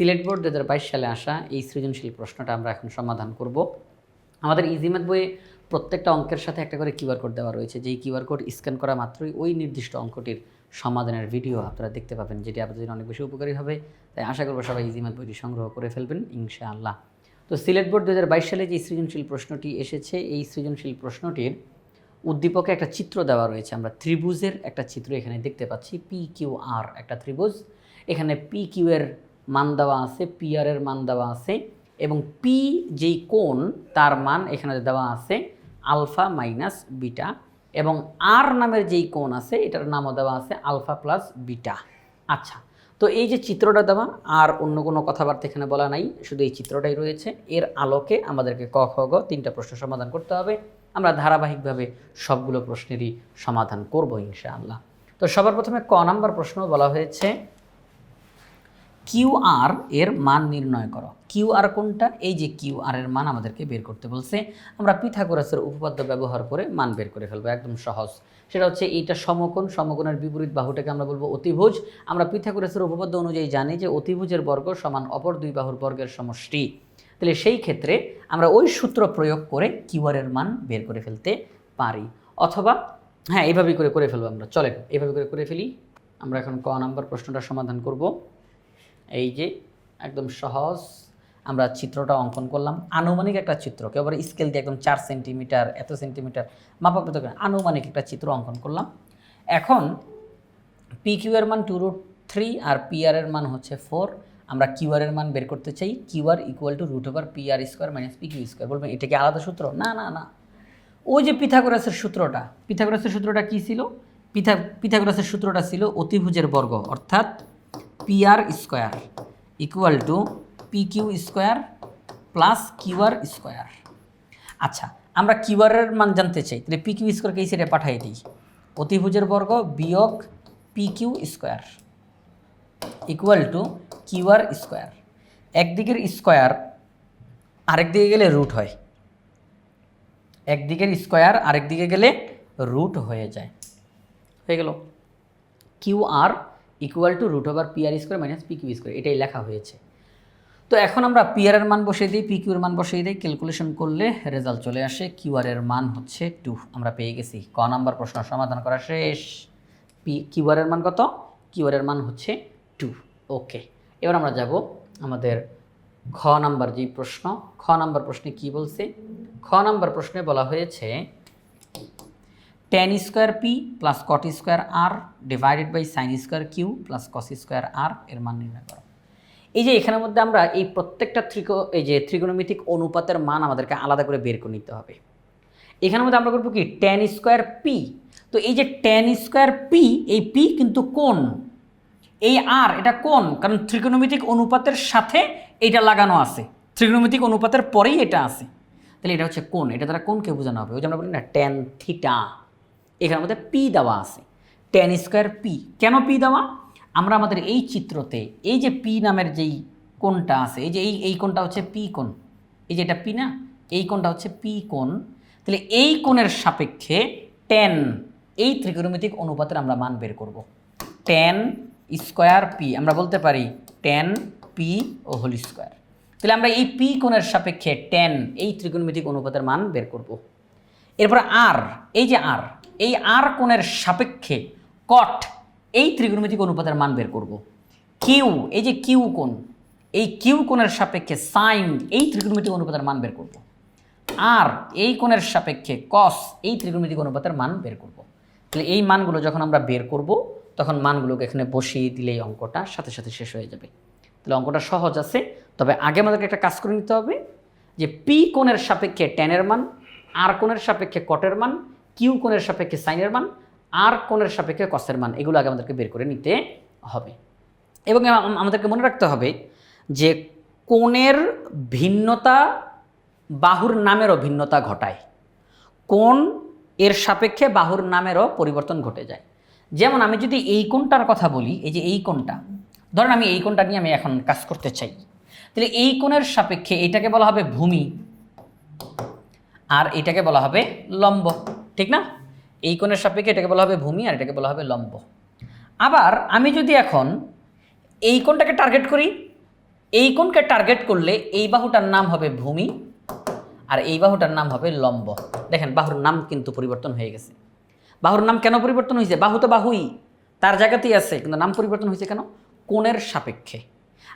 Sylhet board দু হাজার বাইশ সালে আসা এই সৃজনশীল প্রশ্নটা আমরা এখন সমাধান করব। আমাদের ইজিম্যাথ বইয়ে প্রত্যেকটা অঙ্কের সাথে একটা করে কিউআর কোড দেওয়া রয়েছে। যেই কিউআর কোড স্ক্যান করা মাত্রই ওই নির্দিষ্ট অঙ্কটির সমাধানের ভিডিও আপনারা দেখতে পাবেন, যেটি আপনাদের জন্য অনেক বেশি উপকারী হবে। তাই আশা করব সবাই ইজিম্যাথ বইটি সংগ্রহ করে ফেলবেন, ইনশাআল্লাহ। তো সিলেট বোর্ড দু হাজার বাইশ সালে যে সৃজনশীল প্রশ্নটি এসেছে, এই সৃজনশীল প্রশ্নটির উদ্দীপকে একটা চিত্র দেওয়া রয়েছে। আমরা ত্রিভুজের একটা চিত্র এখানে দেখতে পাচ্ছি পি কিউ আর একটা ত্রিভুজ। এখানে পি কিউ এর মান দেওয়া আছে পি আর মান দেওয়া আছে এবং পি যেই কোণ, তার মান এখানে দেওয়া আছে আলফা মাইনাস বিটা এবং আর নামের যেই কোণ আছে, এটার নামও দেওয়া আছে আলফা প্লাস বিটা। আচ্ছা তো এই যে চিত্রটা দেওয়া, আর অন্য কোনো কথাবার্তা এখানে বলা নাই, শুধু এই চিত্রটাই রয়েছে। এর আলোকে আমাদেরকে ক, খ, গ তিনটা প্রশ্ন সমাধান করতে হবে। আমরা ধারাবাহিকভাবে সবগুলো প্রশ্নেরই সমাধান করব ইনশাআল্লাহ। তো সবার প্রথমে ক নাম্বার প্রশ্ন বলা হয়েছে কিউ আর এর মান নির্ণয় করো। কিউ আর কোনটা? এই যে কিউ আর এর মান আমাদেরকে বের করতে বলছে। আমরা পিথাগোরাসের উপপাদ্য ব্যবহার করে মান বের করে ফেলব, একদম সহজ। সেটা হচ্ছে এইটা সমকোণ, সমকোণের বিপরীত বাহুটাকে আমরা বলব অতিভুজ। আমরা পিথাগোরাসের উপপাদ্য অনুযায়ী জানি যে অতিভুজের বর্গ সমান অপর দুই বাহুর বর্গের সমষ্টি। তাহলে সেই ক্ষেত্রে আমরা ওই সূত্র প্রয়োগ করে কিউআর এর মান বের করে ফেলতে পারি। অথবা হ্যাঁ এইভাবেই করে করে ফেলব আমরা। চলেন এইভাবে করে করে ফেলি। আমরা এখন ক নাম্বার প্রশ্নটা সমাধান করব। এই যে একদম সহজ, আমরা চিত্রটা অঙ্কন করলাম। আনুমানিক একটা চিত্র কেউ আবার স্কেল দিয়ে একদম চার সেন্টিমিটার, এত সেন্টিমিটার মাপাকৃত করে আনুমানিক একটা চিত্র অঙ্কন করলাম। এখন পি কিউ এর মান টু রুট থ্রি আর পি এর মান হচ্ছে ফোর আমরা কিউ এর মান বের করতে চাই। Q R equal to root over P R square minus P Q square বলবেন, এটা কি আলাদা সূত্র? না না না। ওই যে পিথাগোরাসের সূত্রটা পিথাগোরাসের সূত্রটা কী ছিল? পিথা, পিথাগোরাসের সূত্রটা ছিল অতিভুজের বর্গ, অর্থাৎ P R square equal to P Q square plus Q R square আচ্ছা আমরা কিউ আর এর মান জানতে চাই। তাহলে পি কিউ স্কোয়ারকে এই সাইডে পাঠাই দিই। অতিভুজের বর্গ বিয়োগ P Q square equal to Q R square একদিকের square আরেক দিকে গেলে রুট হয়। একদিকের স্কোয়ার আরেক দিকে গেলে রুট হয়ে যায়। হয়ে গেল। Q R equal to root over P R square minus P Q square এটাই লেখা হয়েছে। তো এখন আমরা পি আর এর মান বসিয়ে দিই পি কিউর মান বসিয়ে দিই ক্যালকুলেশন করলে রেজাল্ট চলে আসে কিউ আর এর মান হচ্ছে টু আমরা পেয়ে গেছি। ক নাম্বার প্রশ্ন, সমাধান করা শেষ। পি কিউ আর এর মান কত? কিউ আর এর মান হচ্ছে টু ওকে এবার আমরা যাব আমাদের খ নাম্বার যে প্রশ্ন। খ নাম্বার প্রশ্নে কি বলছে? খ নাম্বার প্রশ্নে বলা হয়েছে tan square P plus cot square R divided by sine square Q plus cos square R এর মান নির্ণয় করো। এই যে এখানের মধ্যে আমরা এই প্রত্যেকটা ত্রিকো, এই যে ত্রিকোণমিতিক অনুপাতের মান আমাদেরকে আলাদা করে বের করে নিতে হবে। এখানের মধ্যে আমরা করব কি? টেন স্কোয়ার পি তো এই যে টেন স্কোয়ার পি এই পি কিন্তু কোন এই আর এটা কোন কারণ ত্রিকোণমিতিক অনুপাতের সাথে এটা লাগানো আছে। ত্রিকোণমিতিক অনুপাতের পরেই এটা আছে। তাহলে এটা হচ্ছে কোন এটা দ্বারা কোনকে বোঝানো হবে। ওই যে আমরা বলি না টেন থিটা এখানের মধ্যে পি দেওয়া আছে। টেন স্কোয়ার পি কেন পি দেওয়া? আমরা আমাদের এই চিত্রতে এই যে পি নামের যেই কোণটা আছে, এই যে এই এই কোণটা হচ্ছে পি কোণ। এই যে এটা পি না, এই কোণটা হচ্ছে পি কোণ। তাহলে এই কোণের সাপেক্ষে টেন এই ত্রিকোণমিতিক অনুপাতের আমরা মান বের করব। টেন স্কোয়ার পি আমরা বলতে পারি টেন পি ও হোল স্কোয়ার তাহলে আমরা এই পি কোণের সাপেক্ষে টেন এই ত্রিকোণমিতিক অনুপাতের মান বের করব। এরপর আর, এই যে আর, এই আর কোণের সাপেক্ষে কট এই ত্রিকোণমিতিক অনুপাতের মান বের করব। কিউ এই যে কিউ কোণ, এই কিউ কোণের সাপেক্ষে সাইন এই ত্রিকোণমিতিক অনুপাতের মান বের করব। আর, এই কোণের সাপেক্ষে কস এই ত্রিকোণমিতিক অনুপাতের মান বের করব। তাহলে এই মানগুলো যখন আমরা বের করব, তখন মানগুলোকে এখানে বসিয়ে দিলে এই অঙ্কটা সাথে সাথে শেষ হয়ে যাবে। তাহলে অঙ্কটা সহজ আছে, তবে আগে আমাদেরকে একটা কাজ করে নিতে হবে যে পি কোণের সাপেক্ষে টেনের মান আর কোণের সাপেক্ষে কটের মান, কিউ কোণের সাপেক্ষে সাইনের মান, আর কোণের সাপেক্ষে কসের মান, এগুলো আগে আমাদেরকে বের করে নিতে হবে। এবং আমাদেরকে মনে রাখতে হবে যে কোণের ভিন্নতা বাহুর নামেরও ভিন্নতা ঘটায়। কোণ এর সাপেক্ষে বাহুর নামেরও পরিবর্তন ঘটে যায়। যেমন আমি যদি এই কোণটার কথা বলি, এই যে এই কোণটা, ধরেন আমি এই কোণটা নিয়ে আমি এখন কাজ করতে চাই। তাহলে এই কোণের সাপেক্ষে এটাকে বলা হবে ভূমি। আর এটাকে বলা হবে লম্ব, ঠিক না? এই কোণের সাপেক্ষে এটাকে বলা হবে ভূমি আর এটাকে বলা হবে লম্ব। আবার আমি যদি এখন এই কোণটাকে টার্গেট করি, এই কোণকে টার্গেট করলে এই বাহুটার নাম হবে ভূমি আর এই বাহুটার নাম হবে লম্ব। দেখেন, বাহুর নাম কিন্তু পরিবর্তন হয়ে গেছে। বাহুর নাম কেন পরিবর্তন হয়েছে? বাহু তো বাহুই, তার জায়গাতেই আছে, কিন্তু নাম পরিবর্তন হয়েছে কেন? কোণের সাপেক্ষে।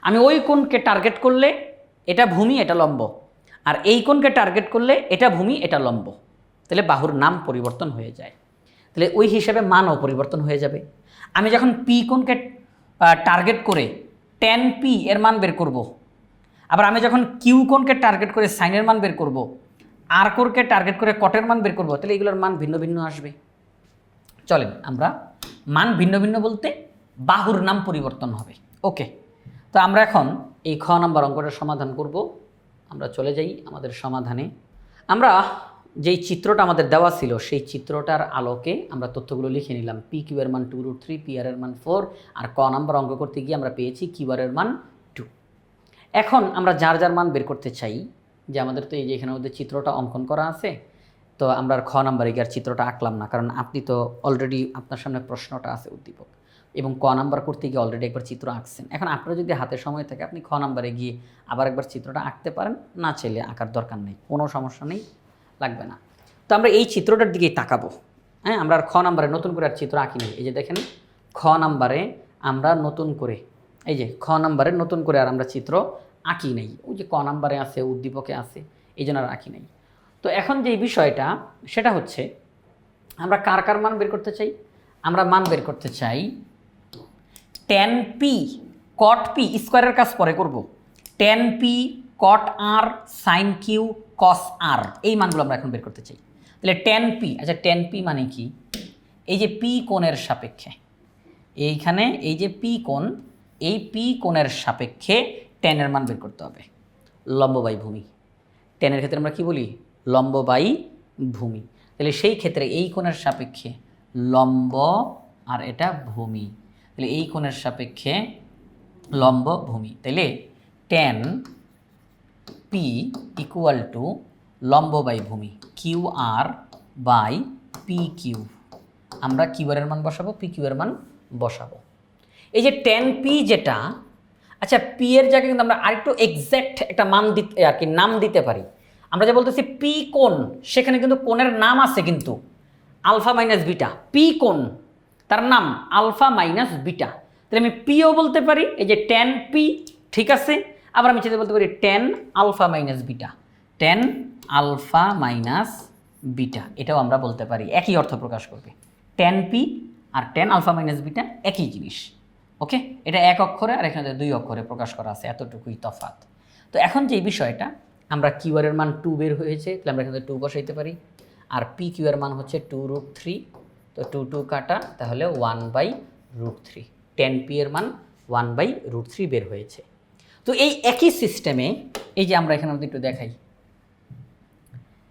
আমি ওই কোণকে টার্গেট করলে এটা ভূমি, এটা লম্ব। আর এই কোণকে টার্গেট করলে এটা ভূমি, এটা লম্ব তাহলে বাহুর নাম পরিবর্তন হয়ে যায় তাহলে ওই হিসাবে মানও পরিবর্তন হয়ে যাবে আমি যখন পি কোণকে টার্গেট করে টেন পি এর মান বের করব। আবার আমি যখন কিউ কোণকে টার্গেট করে সাইনের মান বের করব। আর কোণকে টার্গেট করে কটের মান বের করব, তাহলে এগুলোর মান ভিন্ন ভিন্ন আসবে চলেন আমরা মান ভিন্ন ভিন্ন বলতে বাহুর নাম পরিবর্তন হবে ওকে, তো আমরা এখন এই খ নাম্বার অঙ্কটার সমাধান করব আমরা চলে যাই আমাদের সমাধানে। আমরা যেই চিত্রটা আমাদের দেওয়া ছিল, সেই চিত্রটার আলোকে আমরা তথ্যগুলো লিখে নিলাম। পি কিউ এর মান two root three P R এর মান ফোর আর ক নাম্বার অঙ্ক করতে গিয়ে আমরা পেয়েছি কিউ আর এর মান টু এখন আমরা যার যার মান বের করতে চাই, যে আমাদের তো এই যে এখানের মধ্যে চিত্রটা অঙ্কন করা আছে, তো আমরা খ নাম্বারে গিয়ে আর চিত্রটা আঁকলাম না, কারণ আপনি তো অলরেডি আপনার সামনে প্রশ্নটা আছে উদ্দীপক। এবং ক নাম্বার করতে গিয়ে অলরেডি একবার চিত্র আঁকছেন। এখন আপনার যদি হাতে সময় থাকে, আপনি খ নাম্বারে গিয়ে আবার একবার চিত্রটা আঁকতে পারেন, না চাইলে আঁকার দরকার নেই, কোনো সমস্যা নেই, লাগবে না। তো আমরা এই চিত্রটার দিকেই তাকাবো। হ্যাঁ আমরা আর খ নাম্বারে নতুন করে আর চিত্র আঁকি নেই এই যে দেখেন, খ নাম্বারে আমরা নতুন করে, এই যে খ নাম্বারে নতুন করে আর আমরা চিত্র আঁকি নেই। ওই যে ক নাম্বারে আছে, উদ্দীপকে আছে, এই জন্য আর আঁকি নেই। তো এখন যে বিষয়টা, সেটা হচ্ছে, আমরা কার কার মান বের করতে চাই? আমরা মান বের করতে চাই টেন পি কট পি স্কোয়ারের কাজ পরে করব। Tan P cot R sine Q cos R এই মানগুলো আমরা এখন বের করতে চাই। তাহলে টেন পি আচ্ছা টেন পি মানে কি? এই যে পি কোণের সাপেক্ষে, এইখানে এই যে পি কোণ, এই পি কোণের সাপেক্ষে টেনের মান বের করতে হবে। লম্ব ভূমি। টেনের ক্ষেত্রে আমরা কি বলি? লম্ব বাই ভূমি। তাহলে সেই ক্ষেত্রে এই কোণের সাপেক্ষে লম্ব আর এটা ভূমি। তাহলে এই কোণের সাপেক্ষে লম্ব ভূমি। তাইলে টেন পি ইকুয়াল টু লম্ব বাই ভূমি Q R by P Q আমরা কিউআরের মান বসাবো পি কিউ এর মান বসাবো। এই যে টেন পি যেটা আচ্ছা পি এর জায়গায় কিন্তু আমরা আরেকটু এক্স্যাক্ট একটা মান দিতে আর কি, নাম দিতে পারি। আমরা যে বলতেছি পি কোন সেখানে কিন্তু কোণের নাম আছে কিন্তু, আলফা মাইনাস বিটা পি কোন তার নাম আলফা মাইনাস বিটা। তাহলে আমি পিও বলতে পারি, এই যে টেন পি, ঠিক আছে? আবার আমি চেতে বলতে পারি tan alpha minus beta. Tan alpha minus beta, এটাও আমরা বলতে পারি, একই অর্থ প্রকাশ করবে। টেন পি আর টেন আলফা মাইনাস বিটা একই জিনিস। ওকে? এটা এক অক্ষরে আর এখানে দুই অক্ষরে প্রকাশ করা আছে, এতটুকুই তফাত তো এখন যে বিষয়টা, আমরা কিউআর এর মান টু বের হয়েছে, তাহলে আমরা এখানে টু বসাইতে পারি। আর পি কিউ এর মান হচ্ছে টু রুট থ্রি তো টু টু কাটা, তাহলে one by root three tan P এর মান ওয়ান বাই রুট থ্রি বের হয়েছে। তো এই একই সিস্টেমে এই যে আমরা এখানে আমাদের একটু দেখাই।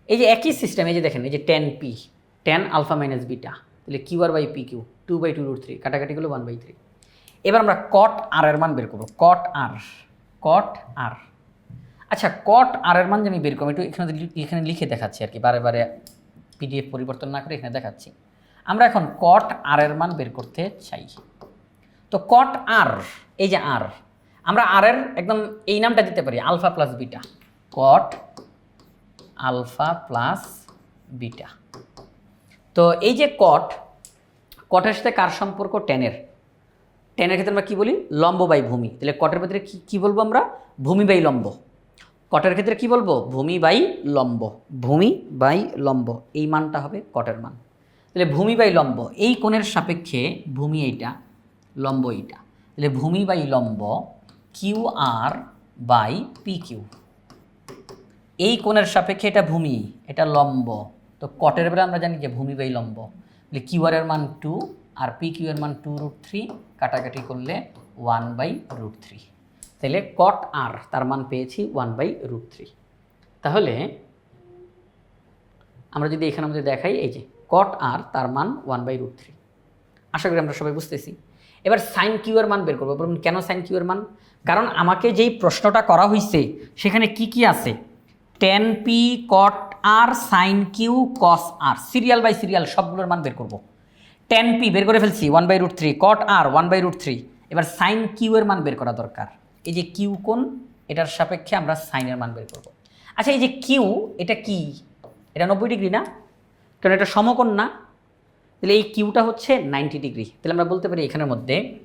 এই যে একই সিস্টেম এই যে দেখেন, এই যে tan P tan alpha minus beta তাহলে Q R by P Q two by two root three কাটাকাটি গুলো ওয়ান বাই থ্রি এবার আমরা কট আর এর মান বের করব কট আর কট আর আচ্ছা কট আর এর মান যে আমি বের করব, একটু এখানে এখানে লিখে দেখাচ্ছি আর কি, বারে বারে পিডিএফ পরিবর্তন না করে এখানে দেখাচ্ছি। আমরা এখন কট আর এর মান বের করতে চাই। তো কট আর এই যে আর আমরা আর এর একদম এই নামটা দিতে পারি alpha plus beta cot alpha plus beta তো এই যে কট কটের সাথে কার সম্পর্ক? টেনের টেনের ক্ষেত্রে আমরা কী বলি? লম্ব বাই ভূমি। তাহলে কটের ক্ষেত্রে কী কী বলব আমরা? ভূমি বাই লম্ব। কটের ক্ষেত্রে কি বলব? ভূমি বাই লম্ব। ভূমি বাই লম্ব। এই মানটা হবে কটের মান। তাহলে ভূমি বাই লম্ব, এই কোণের সাপেক্ষে ভূমি এইটা, লম্ব এইটা। তাহলে ভূমি বাই লম্ব Q R by P Q এই কোণের সাপেক্ষে এটা ভূমি, এটা লম্ব। তো কটের বেলা আমরা জানি যে ভূমি বাই লম্ব। তাহলে কিউ আর এর মান টু আর পি কিউ এর মান টু রুট থ্রি, কাটাকাটি করলে ওয়ান বাই রুট থ্রি। তাহলে কট আর, তার মান পেয়েছি ওয়ান বাই রুট থ্রি। তাহলে আমরা যদি এখানে আমাদের দেখাই, এই যে কট আর তার মান ওয়ান বাই রুট থ্রি আশা করি আমরা সবাই বুঝতেছি। এবার সাইন কিউ এর মান বের করব। বলুন, কেন সাইন কিউ এর মান? কারণ আমাকে যেই প্রশ্নটা করা হয়েছে সেখানে কি কি আছে? Tan P cot R sine Q cos R serial by serial সবগুলোর মান বের করব। টেন পি বের করে ফেলছি one by root three cot R one by root three এবার সাইন কিউ এর মান বের করা দরকার। এই যে কিউ কোণ, এটার সাপেক্ষে আমরা সাইনের মান বের করব। আচ্ছা এই যে কিউ এটা কি? এটা নব্বই ডিগ্রি না? কারণ এটা সমকোণ। না তাহলে এই কিউটা হচ্ছে নাইনটি ডিগ্রি। তাহলে আমরা বলতে পারি এখানের মধ্যে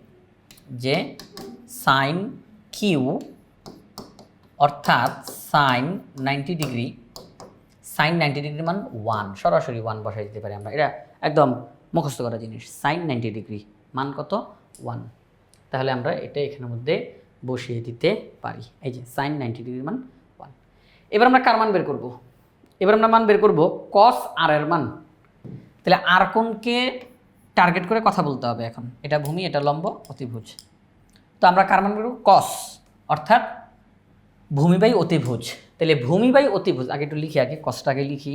যে সাইন কিউ অর্থাৎ sine ninety degree, sine ninety degree মান ওয়ান, সরাসরি ওয়ান বসাই দিতে পারি আমরা। এটা একদম মুখস্থ করা জিনিস। সাইন নাইনটি ডিগ্রি মান কত? ওয়ান। তাহলে আমরা এটা এখানের মধ্যে বসিয়ে দিতে পারি। এই যে সাইন নাইনটি ডিগ্রি মান ওয়ান। এবার আমরা কার মান বের করব? এবার আমরা মান বের করব কস আর এর মান। তাহলে আর কোনকে টার্গেট করে কথা বলতে হবে এখন। এটা ভূমি, এটা লম্ব, অতিভুজ। তো আমরা কার মান করব? কস অর্থাৎ ভূমি বাই অতিভুজ। তাহলে ভূমি বাই অতিভুজ, আগে একটু লিখি, আগে কসটাকে লিখি।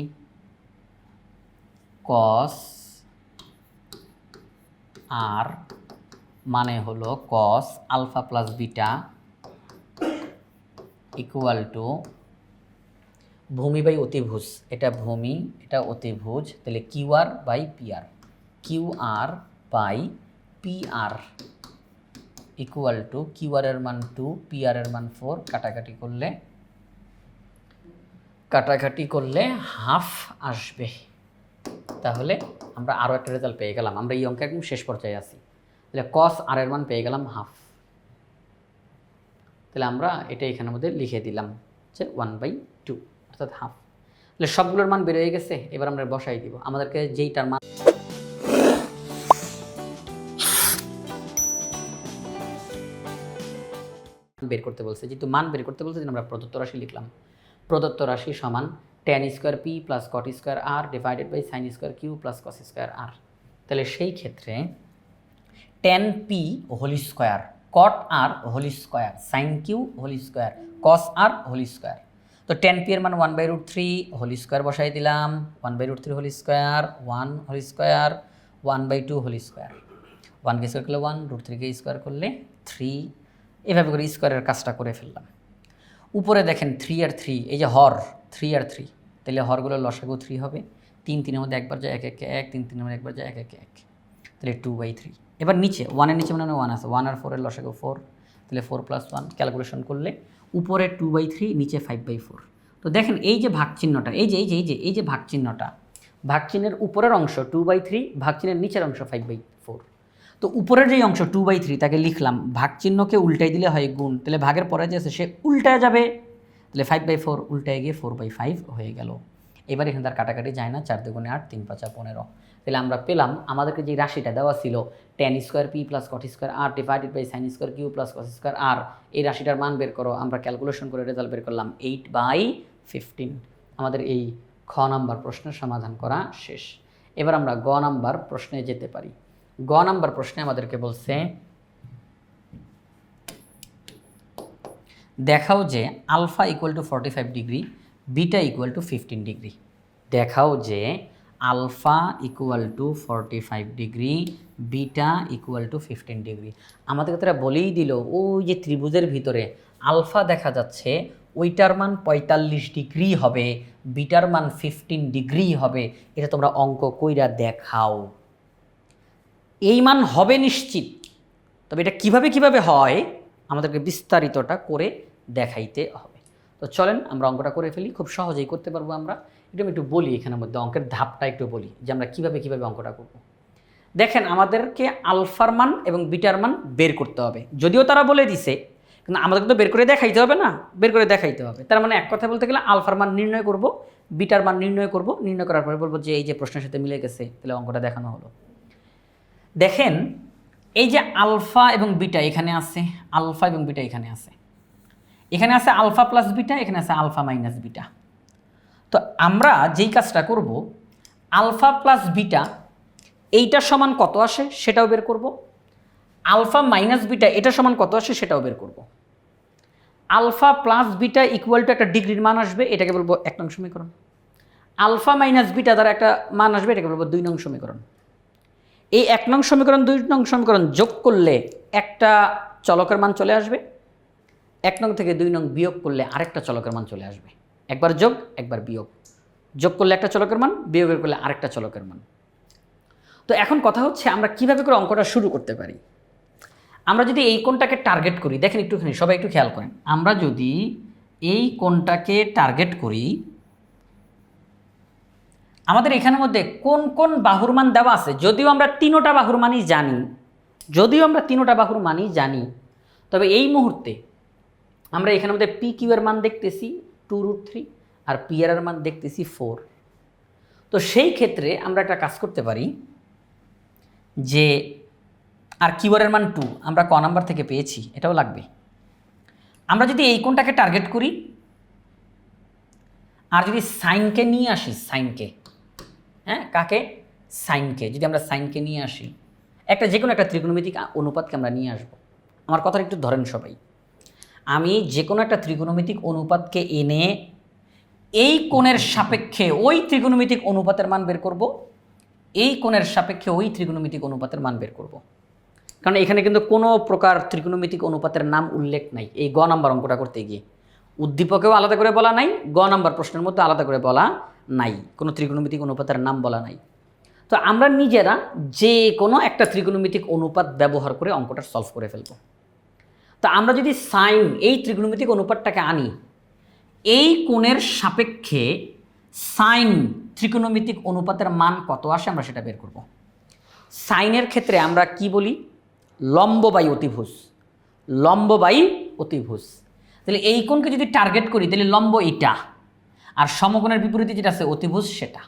কস আর মানে হলো cos alpha plus beta equal to ভূমি বাই অতিভুজ, এটা ভূমি, এটা অতিভুজ, তাহলে Q R by P R. Q R by P R equal to Q R এর মান টু পি আর এর মান ফোর কাটাকাটি করলে কাটাকাটি করলে হাফ আসবে। তাহলে আমরা আরও একটা রেজাল্ট পেয়ে গেলাম। আমরা এই অঙ্কে একদম শেষ পর্যায়ে আছি। তাহলে কস আর এর মান পেয়ে গেলাম হাফ তাহলে আমরা এটা এখানের মধ্যে লিখে দিলাম। যে ওয়ান বাই টু অর্থাৎ হাফ। তাহলে সবগুলোর মান বের হয়ে গেছে, এবার আমরা বসাই দিব। আমাদেরকে যেইটার মান বের করতে বলছে। যেহেতু মান বের করতে বলছে আমরা প্রদত্ত রাশি লিখলাম। প্রদত্ত রাশি সমান tan square P plus cot square R divided by sine square Q plus cos square R তাহলে সেই ক্ষেত্রে tan P whole square cot R whole square sine Q whole square cos R whole square তো tan P এর মান one by root three whole square বসাই দিলাম। One by root three whole square one whole square one by two whole square ওয়ানকে square করলে one root থ্রিকে square করলে three এভাবে করে স্কোয়ারের কাজটা করে ফেললাম। উপরে দেখেন থ্রি আর থ্রি এই যে হর থ্রি আর থ্রি তাহলে হরগুলো লসাগু থ্রি হবে। তিন তিনের মধ্যে একবার যায় এক এক এক তিন তিনের মধ্যে একবার যায় এক এক এক। তাহলে টু বাই থ্রি এবার নিচে ওয়ানের নিচে মানে ওয়ান আছে। ওয়ান আর ফোরের লসাগু ফোর তাহলে ফোর প্লাস ওয়ান ক্যালকুলেশন করলে উপরে টু বাই থ্রি নিচে ফাইভ বাই ফোর তো দেখেন এই যে ভাগ চিহ্নটা এই যে এই যে এই যে এই যে ভাগ চিহ্নটা ভাগ চিহ্নের উপরের অংশ টু বাই থ্রি ভাগ চিহ্নের নিচের অংশ ফাইভ বাই ফোর তো উপরের যে অংশ টু বাই থ্রি তাকে লিখলাম ভাগ চিহ্নকে উল্টাই দিলে হয় গুণ, তাহলে ভাগের পরে যে আছে সে উল্টায় যাবে। তাহলে ফাইভ বাই ফোর উল্টায় গিয়ে ফোর বাই ফাইভ হয়ে গেল। এবার এখানে তার কাটাকাটি যায় না, চার দুগুণে আট, তিন পাঁচা পনেরো। তাহলে আমরা পেলাম, আমাদেরকে যে রাশিটা দেওয়া ছিল tan square P plus cot square R divided by sine square Q plus cos square R এই রাশিটার মান বের করো, আমরা ক্যালকুলেশন করে রেজাল্ট বের করলাম এইট বাই ফিফটিন আমাদের এই খ নাম্বার প্রশ্নের সমাধান করা শেষ। এবার আমরা গ নাম্বার প্রশ্নে যেতে পারি। গ নাম্বার প্রশ্নে আমাদেরকে বলছে, দেখাও যে alpha equal to forty five degree beta equal to fifteen degree দেখাও যে alpha equal to forty five degree beta equal to fifteen degree আমাদেরকে তারা বলেই দিল, ওই যে ত্রিভুজের ভিতরে আলফা দেখা যাচ্ছে, ওইটার মান পঁয়তাল্লিশ ডিগ্রি হবে বিটার মান ফিফটিন ডিগ্রি হবে, এটা তোমরা অঙ্ক কইরা দেখাও। এই মান হবে নিশ্চিত। তবে এটা কীভাবে কীভাবে হয়, আমাদেরকে বিস্তারিতটা করে দেখাইতে হবে তো চলেন আমরা অঙ্কটা করে ফেলি, খুব সহজেই করতে পারব আমরা। একটু একটু বলি এখানের মধ্যে, অঙ্কের ধাপটা একটু বলি, যে আমরা কীভাবে কীভাবে অঙ্কটা করব। দেখেন, আমাদেরকে আলফার মান এবং বিটার মান বের করতে হবে। যদিও তারা বলে দিছে, কিন্তু আমাদেরকে তো বের করে দেখাইতে হবে না, বের করে দেখাইতে হবে। তার মানে এক কথা বলতে গেলে আলফার মান নির্ণয় করব, বিটার মান নির্ণয় করব, নির্ণয় করার পরে বলব যে এই যে প্রশ্নের সাথে মিলে গেছে, তাহলে অঙ্কটা দেখানো হলো। দেখেন, এই যে আলফা এবং বিটা এখানে আছে, আলফা এবং বিটা এখানে আছে। এখানে আছে আলফা প্লাস বিটা, এখানে আছে আলফা মাইনাস বিটা। তো আমরা যেই কাজটা করব, আলফা প্লাস বিটা এইটার সমান কত আসে সেটাও বের করব। আলফা মাইনাস বিটা, এটা সমান কত আসে সেটাও বের করব। Alpha plus beta equal to একটা ডিগ্রির মান আসবে, এটাকে বলব এক নং সমীকরণ। আলফা মাইনাস বিটা দ্বারা একটা মান আসবে, এটাকে বলব দুই নং সমীকরণ। এই এক নং সমীকরণ, দুই নং সমীকরণ যোগ করলে একটা চলকের মান চলে আসবে। এক নং থেকে দুই নং বিয়োগ করলে আরেকটা চলকের মান চলে আসবে। একবার যোগ, একবার বিয়োগ। যোগ করলে একটা চলকের মান, বিয়োগের করলে আরেকটা চলকের মান। তো এখন কথা হচ্ছে আমরা কীভাবে করে অঙ্কটা শুরু করতে পারি? আমরা যদি এই কোণটাকে টার্গেট করি, দেখেন একটুখানি, সবাই একটু খেয়াল করেন। আমরা যদি এই কোণটাকে টার্গেট করি, আমাদের এখানের মধ্যে কোন কোন বাহুর মান দেওয়া আছে? যদিও আমরা তিনোটা বাহুর মানই জানি, যদিও আমরা তিনোটা বাহুর মানই জানি, তবে এই মুহূর্তে আমরা এখানের মধ্যে পি কিউ এর মান দেখতেছি টু রুট থ্রি আর পি আর এর মান দেখতেছি ফোর তো সেই ক্ষেত্রে আমরা একটা কাজ করতে পারি যে আর কিউআরের মান টু আমরা ক নাম্বার থেকে পেয়েছি, এটাও লাগবে। আমরা যদি এই কোণটাকে টার্গেট করি, আর যদি সাইনকে নিয়ে আসি সাইনকে হ্যাঁ কাকে? সাইনকে যদি আমরা সাইনকে নিয়ে আসি, একটা যে কোনো একটা ত্রিকোণমিতিক অনুপাতকে আমরা নিয়ে আসব। আমার কথাটা একটু ধরেন সবাই। আমি যে কোনো একটা ত্রিকোণমিতিক অনুপাতকে এনে এই কোণের সাপেক্ষে ওই ত্রিকোণমিতিক অনুপাতের মান বের করব। এই কোণের সাপেক্ষে ওই ত্রিকোণমিতিক অনুপাতের মান বের করব। কারণ এখানে কিন্তু কোনো প্রকার ত্রিকোণমিতিক অনুপাতের নাম উল্লেখ নাই। এই গ নাম্বার অঙ্কটা করতে গিয়ে। উদ্দীপকেও আলাদা করে বলা নাই, গ নাম্বার প্রশ্নের মধ্যে আলাদা করে বলা নাই। কোনো ত্রিকোণমিতিক অনুপাতের নাম বলা নাই। তো আমরা নিজেরা যে কোনো একটা ত্রিকোণমিতিক অনুপাত ব্যবহার করে অঙ্কটা সলভ করে ফেলব। তো আমরা যদি সাইন এই ত্রিকোণমিতিক অনুপাতটাকে আনি, এই কোণের সাপেক্ষে সাইন ত্রিকোণমিতিক অনুপাতের মান কত আসে আমরা সেটা বের করব। সাইনের ক্ষেত্রে আমরা কি বলি? লম্ব বাই অতিভুজ। লম্ব অতিভুজ। তাহলে এই কোণকে যদি টার্গেট করি, তাহলে লম্ব এইটা। আর সমকোণের বিপরীতে যেটা আছে, অতিভুজ সেটা।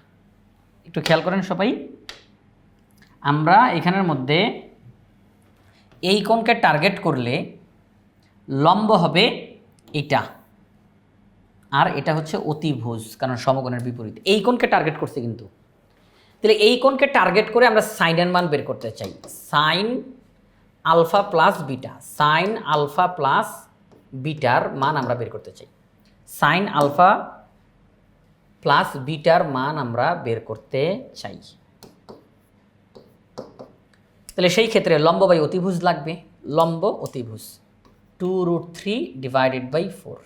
একটু খেয়াল করেন সবাই। আমরা এখানের মধ্যে এই কোণকে টার্গেট করলে লম্ব হবে এটা। আর এটা হচ্ছে অতিভুজ, কারণ সমকোণের বিপরীত। এই কোণকে টার্গেট করছে কিন্তু। তাহলে এই কোণকে টার্গেট করে আমরা সাইনের মান বের করতে চাই। Sine alpha plus beta sine alpha plus bitter মান আমরা বের করতে চাই। সাইন আলফা প্লাস বিটার মান আমরা বের করতে চাই। তাহলে সেই ক্ষেত্রে লম্ব বাই অতিভুজ লাগবে। লম্ব অতিভুজ। Two root three divided by four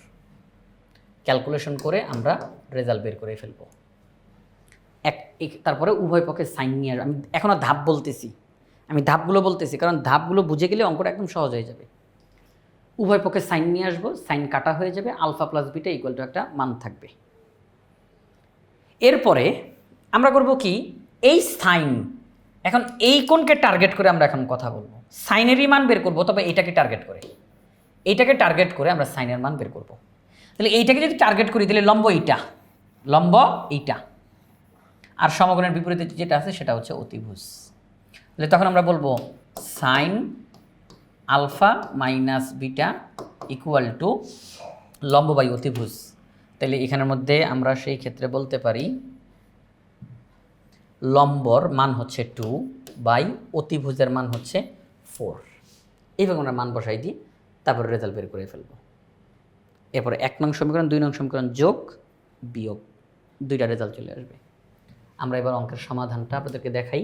calculation করে আমরা রেজাল্ট বের করে ফেলব। এক তারপরে উভয় পক্ষে সাইন নিয়ে আমি এখনও ধাপ বলতেছি। আমি ধাপগুলো বলতেছি, কারণ ধাপগুলো বুঝে গেলে অঙ্কটা একদম সহজ হয়ে যাবে। উভয় পক্ষে সাইন নিয়ে আসব সাইন কাটা হয়ে যাবে alpha plus beta equal to একটা মান থাকবে। এরপরে আমরা করব কি? এই সাইন এখন এই কোণকে টার্গেট করে আমরা এখন কথা বলব। সাইনেরই মান বের করব, তবে এইটাকে টার্গেট করে। এইটাকে টার্গেট করে আমরা সাইনের মান বের করব। তাহলে এইটাকে যদি টার্গেট করি, তাহলে লম্ব এইটা লম্ব এইটা। আর সমকোণের বিপরীতে যেটা আছে, সেটা হচ্ছে অতিভুজ। তাহলে তখন আমরা বলব sine alpha minus beta equal to লম্ব বাই অতিভুজ। তাহলে এখানের মধ্যে আমরা সেই ক্ষেত্রে বলতে পারি, লম্বর মান হচ্ছে টু বাই অতিভুজের মান হচ্ছে ফোর এইভাবে আমরা মান বসাই দিই। তারপরে রেজাল্ট বের করে ফেলব। এরপরে এক নং সমীকরণ, দুই নং সমীকরণ যোগ বিয়োগ, দুইটা রেজাল্ট চলে আসবে। আমরা এবার অঙ্কের সমাধানটা আপনাদেরকে দেখাই।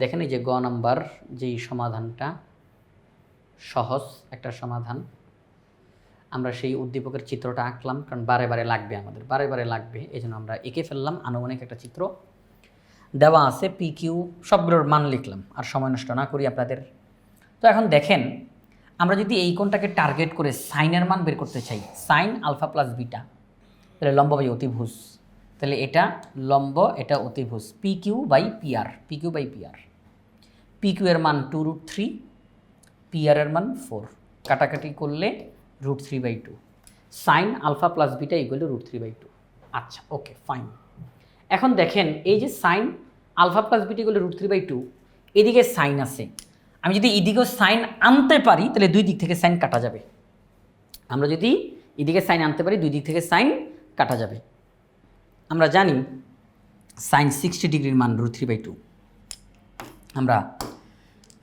দেখেন এই যে গ নাম্বার যেই সমাধানটা, সহজ একটা সমাধান। আমরা সেই উদ্দীপকের চিত্রটা আঁকলাম, কারণ বারে বারে লাগবে আমাদের, বারে বারে লাগবে এই জন্য আমরা এঁকে ফেললাম আনুমানিক একটা চিত্র। দেওয়া আছে পি কিউ সবগুলোর মান লিখলাম, আর সময় নষ্ট না করি আপনাদের। তো এখন দেখেন আমরা যদি এই কোণটাকে টার্গেট করে সাইনের মান বের করতে চাই সাইন আলফা প্লাস বিটা তাহলে লম্ব বাই অতিভুজ। তাহলে এটা লম্ব, এটা অতিভুজ। P Q by PR P Q by PR P Q এর মান টু রুট থ্রি পিআর এর মান ফোর কাটাকাটি করলে root three by two sine alpha plus beta equal root three by two আচ্ছা ওকে ফাইন এখন দেখেন, এই যে sine alpha plus beta equal root three by two এদিকে সাইন আছে। আমি যদি এদিকেও সাইন আনতে পারি, তাহলে দুই দিক থেকে সাইন কাটা যাবে। আমরা যদি এদিকে সাইন আনতে পারি, দুই দিক থেকে সাইন কাটা যাবে। আমরা জানি সাইন সিক্সটি ডিগ্রির মান রুট থ্রি বাই টু। আমরা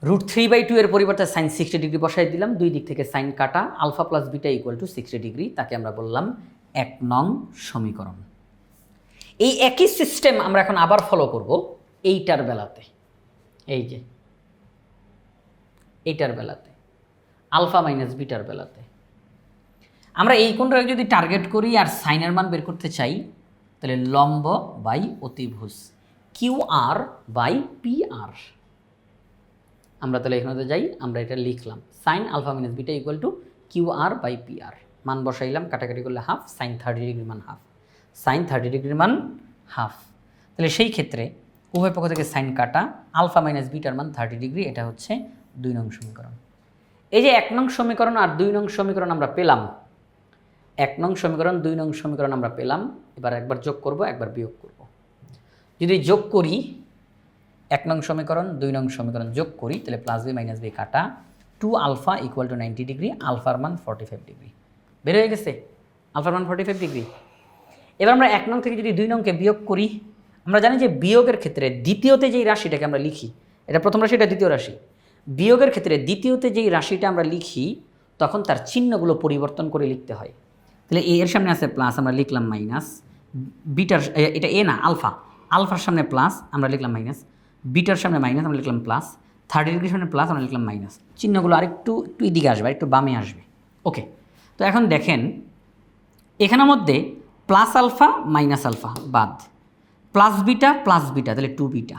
রুট থ্রি বাই টু এর পরিবর্তে সাইন সিক্সটি ডিগ্রি বসাই দিলাম, দুই দিক থেকে সাইন কাটা, alpha plus beta equal to sixty degree, তাকে আমরা বললাম এক নং সমীকরণ। এই একই সিস্টেম আমরা এখন আবার ফলো করব, এইটার বেলাতে। এই যে এইটার বেলাতে, আলফা মাইনাস বিটার বেলাতে। আমরা এই কোণটাকে যদি টার্গেট করি আর সাইনের মান বের করতে চাই, তাহলে লম্ব বাই অতিভুজ Q R by P R আমরা তাহলে এখানে যাই, আমরা এটা লিখলাম। Sine alpha minus beta equal to Q R by P R মান বসাইলাম কাটাকাটি করলে হাফ সাইন থার্টি ডিগ্রি মান হাফ সাইন থার্টি ডিগ্রি মান হাফ তাহলে সেই ক্ষেত্রে উভয় পক্ষ থেকে সাইন কাটা, আলফা মাইনাস বিটার মান থার্টি ডিগ্রি এটা হচ্ছে দুই নং সমীকরণ। এই যে এক নং সমীকরণ আর দুই নং সমীকরণ আমরা পেলাম, এক নং সমীকরণ, দুই নং সমীকরণ আমরা পেলাম, এবার একবার যোগ করব, একবার বিয়োগ করব। যদি যোগ করি, এক নং সমীকরণ, দুই নং সমীকরণ যোগ করি, তাহলে প্লাস বি মাইনাস বি কাটা two alpha equal to ninety degree আলফার মান ফর্টি ফাইভ ডিগ্রি বের হয়ে গেছে? আলফার মান ফর্টি ফাইভ ডিগ্রি এবার আমরা এক নং থেকে যদি দুই নংকে বিয়োগ করি, আমরা জানি যে বিয়োগের ক্ষেত্রে দ্বিতীয়তে যেই রাশিটাকে আমরা লিখি, এটা প্রথম রাশি, এটা দ্বিতীয় রাশি। বিয়োগের ক্ষেত্রে দ্বিতীয়তে যেই রাশিটা আমরা লিখি, তখন তার চিহ্নগুলো পরিবর্তন করে লিখতে হয়। তাহলে এ, এর সামনে আছে প্লাস আমরা লিখলাম মাইনাস বিটার এটা এ না আলফা আলফার সামনে প্লাস আমরা লিখলাম মাইনাস বিটার সামনে মাইনাস আমরা লিখলাম প্লাস থার্টি ডিগ্রির সামনে প্লাস আমরা লিখলাম মাইনাস চিহ্নগুলো আরেকটু, একটু এদিকে আসবে একটু বামে আসবে। ওকে তো এখন দেখেন, এখানের মধ্যে প্লাস আলফা মাইনাস আলফা বাদ। প্লাস বিটা প্লাস বিটা, তাহলে two beta.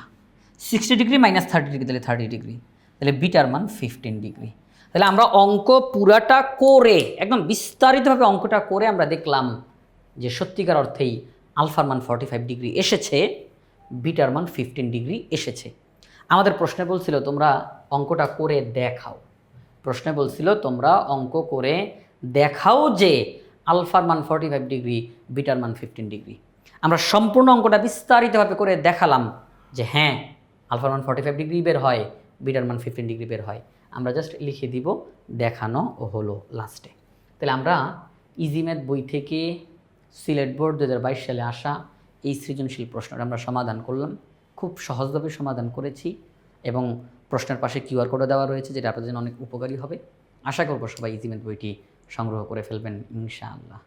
Sixty degree minus thirty degree তাহলে থার্টি ডিগ্রি তাহলে বিটার মান ফিফটিন ডিগ্রি তাহলে আমরা অঙ্ক পুরাটা করে, একদম বিস্তারিতভাবে অঙ্কটা করে আমরা দেখলাম যে সত্যিকার অর্থেই আলফার মান ফর্টি ফাইভ ডিগ্রি এসেছে, বিটার মান ফিফটিন ডিগ্রি এসেছে। আমাদের প্রশ্নে বলছিল, তোমরা অঙ্কটা করে দেখাও। প্রশ্নে বলছিল, তোমরা অঙ্ক করে দেখাও যে আলফার মান ফর্টি ফাইভ ডিগ্রি বিটার মান ফিফটিন ডিগ্রি আমরা সম্পূর্ণ অঙ্কটা বিস্তারিতভাবে করে দেখালাম যে হ্যাঁ আলফার মান ফর্টি ফাইভ ডিগ্রি বের হয় বিটার মান ফিফটিন ডিগ্রি বের হয়। আমরা জাস্ট লিখে দিব দেখানো হলো লাস্টে তাহলে আমরা ইজি ম্যাথ বই থেকে সিলেট বোর্ড দু হাজার বাইশ সালে আসা এই সৃজনশীল প্রশ্নটা আমরা সমাধান করলাম। খুব সহজভাবে সমাধান করেছি এবং প্রশ্নের পাশে কিউআর কোডও দেওয়া রয়েছে, যেটা আপনাদের জন্য অনেক উপকারী হবে। আশা করব সবাই ইজি ম্যাথ বইটি সংগ্রহ করে ফেলবেন, ইনশাআল্লাহ।